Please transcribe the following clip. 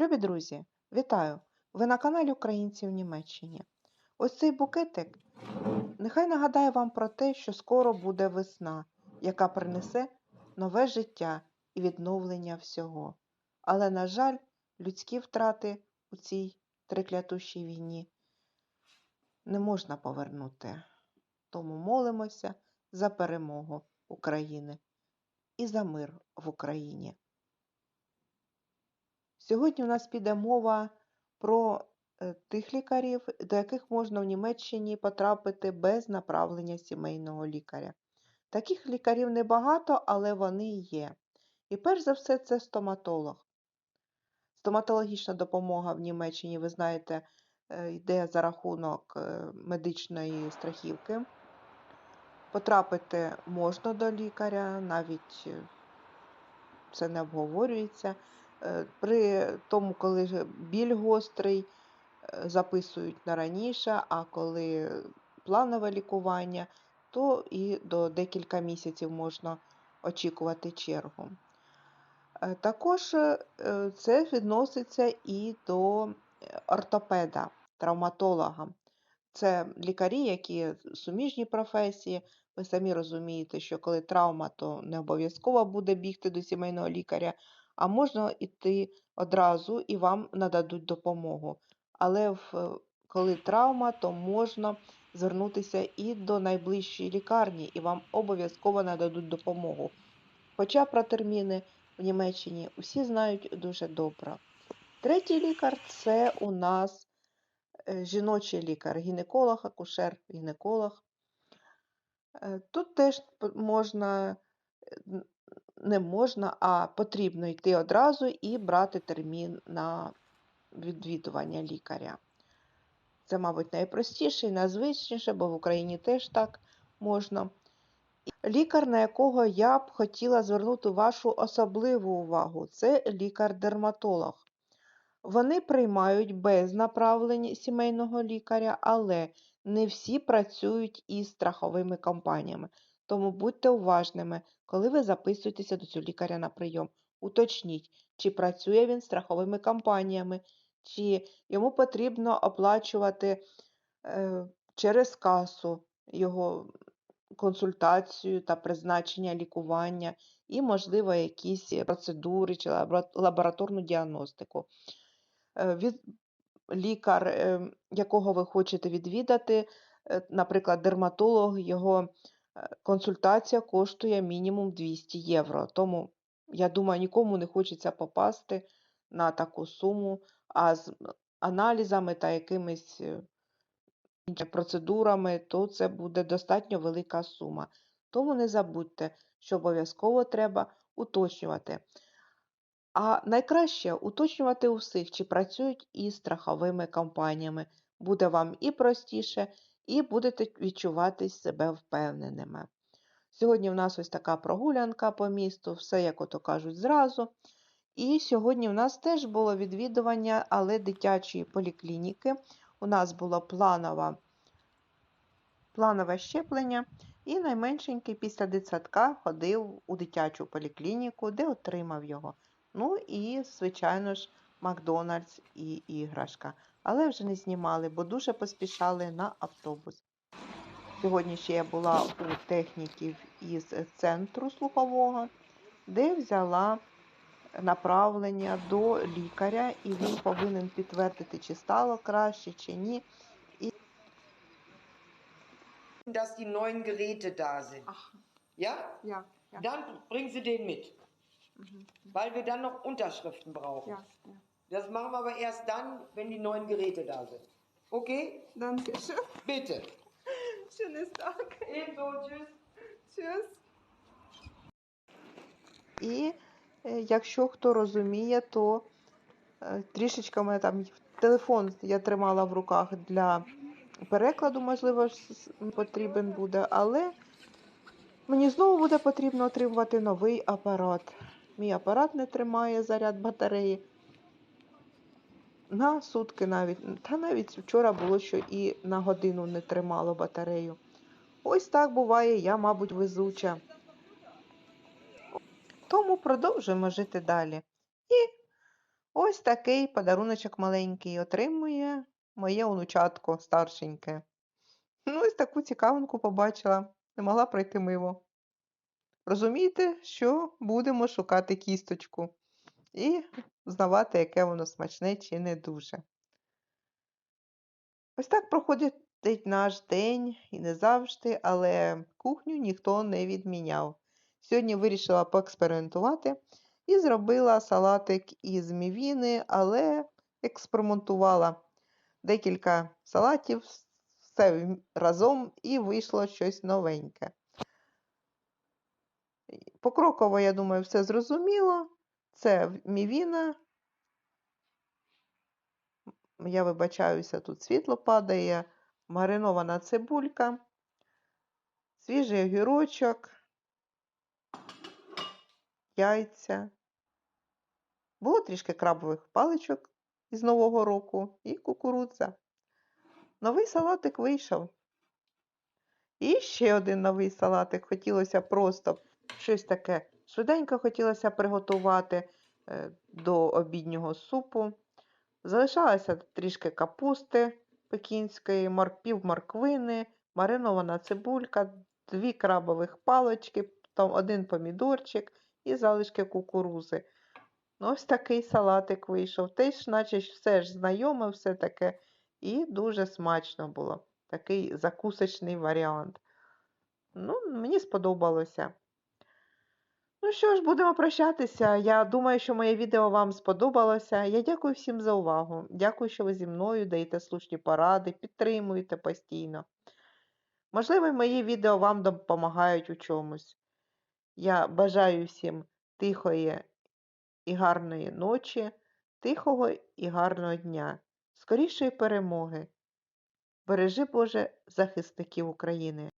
Любі друзі, вітаю! Ви на каналі Українці в Німеччині. Ось цей букетик нехай нагадає вам про те, що скоро буде весна, яка принесе нове життя і відновлення всього. Але, на жаль, людські втрати у цій триклятущій війні не можна повернути. Тому молимося за перемогу України і за мир в Україні. Сьогодні у нас піде мова про е, тих лікарів, до яких можна в Німеччині потрапити без направлення сімейного лікаря. Таких лікарів небагато, але вони є. І перш за все, це стоматолог. Стоматологічна допомога в Німеччині, ви знаєте, е, йде за рахунок е, медичної страхівки. Потрапити можна до лікаря, навіть це не обговорюється. Е, При тому, коли біль гострий, е, записують на раніше, а коли планове лікування, то і до декілька місяців можна очікувати чергу. Е, Також це відноситься і до ортопеда, травматолога. Це лікарі, які суміжні професії. Ви самі розумієте, що коли травма, то не обов'язково буде бігти до сімейного лікаря, а можна йти одразу і вам нададуть допомогу. Але в, коли травма, то можна звернутися і до найближчої лікарні, і вам обов'язково нададуть допомогу. Хоча про терміни в Німеччині усі знають дуже добре. Третій лікар це у нас е, жіночий лікар, гінеколог, акушер, гінеколог. Е, Тут теж можна, е, не можна, а потрібно йти одразу і брати термін на відвідування лікаря. Це, мабуть, найпростіше і найзвичніше, бо в Україні теж так можна. Лікар, на якого я б хотіла звернути вашу особливу увагу, це лікар-дерматолог. Вони приймають без направлення сімейного лікаря, але не всі працюють із страховими компаніями. Тому будьте уважними, коли ви записуєтеся до цього лікаря на прийом. Уточніть, чи працює він страховими компаніями, чи йому потрібно оплачувати е, через касу його консультацію та призначення лікування, і, можливо, якісь процедури чи лабораторну діагностику. Е, лікар, е, якого ви хочете відвідати, е, наприклад, дерматолог, його консультація коштує мінімум 200 євро. Тому, я думаю, нікому не хочеться попасти на таку суму, а з аналізами та якимись іншими процедурами, то це буде достатньо велика сума. Тому не забудьте, що обов'язково треба уточнювати. А найкраще уточнювати у всіх, чи працюють із страховими компаніями. Буде вам і простіше, і будете відчувати себе впевненими. Сьогодні в нас ось така прогулянка по місту, все, як ото кажуть, зразу. І сьогодні в нас теж було відвідування, але дитячої поліклініки. У нас було планова, планове щеплення, і найменшенький після дитсадка ходив у дитячу поліклініку, де отримав його. Ну і, звичайно ж, Макдональдс і іграшка. Але вже не знімали, бо дуже поспішали на автобус. Сьогодні ще я була у техніків із центру слухового, де взяла направлення до лікаря, і він повинен підтвердити, чи стало краще, чи ні. dass die neuen Geräte da sind. Ach, Ja? ja, ja. Dann bringen Sie den mit, Mhm. weil wir dann noch Unterschriften brauchen. Ja, ja. Das machen wir aber erst dann, wenn die neuen Geräte da sind. Okay? Danke schön. Bitte. Schönes Tag. Ebenso, tschüss. Tschüss. І е, якщо хто розуміє, то е, трішечки мене там телефон я тримала в руках для перекладу, можливо, потрібен буде, але мені знову буде потрібно отримувати новий апарат. Мій апарат не тримає заряд батареї. На сутки навіть. Та навіть вчора було, що і на годину не тримало батарею. Ось так буває, я, мабуть, везуча. Тому продовжуємо жити далі. І ось такий подаруночок маленький отримує моє онучатко старшеньке. Ну, ось таку цікавинку побачила, не могла пройти мимо. Розумієте, що будемо шукати кісточку і знавати, яке воно смачне чи не дуже. Ось так проходить наш день і не завжди, але кухню ніхто не відміняв. Сьогодні вирішила поекспериментувати і зробила салатик із мівіни, але експериментувала декілька салатів, все разом і вийшло щось новеньке. Покроково, я думаю, все зрозуміло. Це мівіна. Я вибачаюся, тут світло падає, маринована цибулька, свіжий огірочок, яйця. Було трішки крабових паличок із Нового року і кукурудза. Новий салатик вийшов. І ще один новий салатик. Хотілося просто щось таке швиденько хотілося приготувати е, до обіднього супу. Залишалося трішки капусти пекінської, мор- пів морквини, маринована цибулька, дві крабових палочки, там один помідорчик і залишки кукурузи. Ну, ось такий салатик вийшов. Теж, наче все ж знайоме, все таке. І дуже смачно було. Такий закусочний варіант. Ну, мені сподобалося. Ну що ж, будемо прощатися. Я думаю, що моє відео вам сподобалося. Я дякую всім за увагу. Дякую, що ви зі мною даєте слушні поради, підтримуєте постійно. Можливо, мої відео вам допомагають у чомусь. Я бажаю всім тихої і гарної ночі, тихого і гарного дня, скорішої перемоги. Бережи Боже захисників України.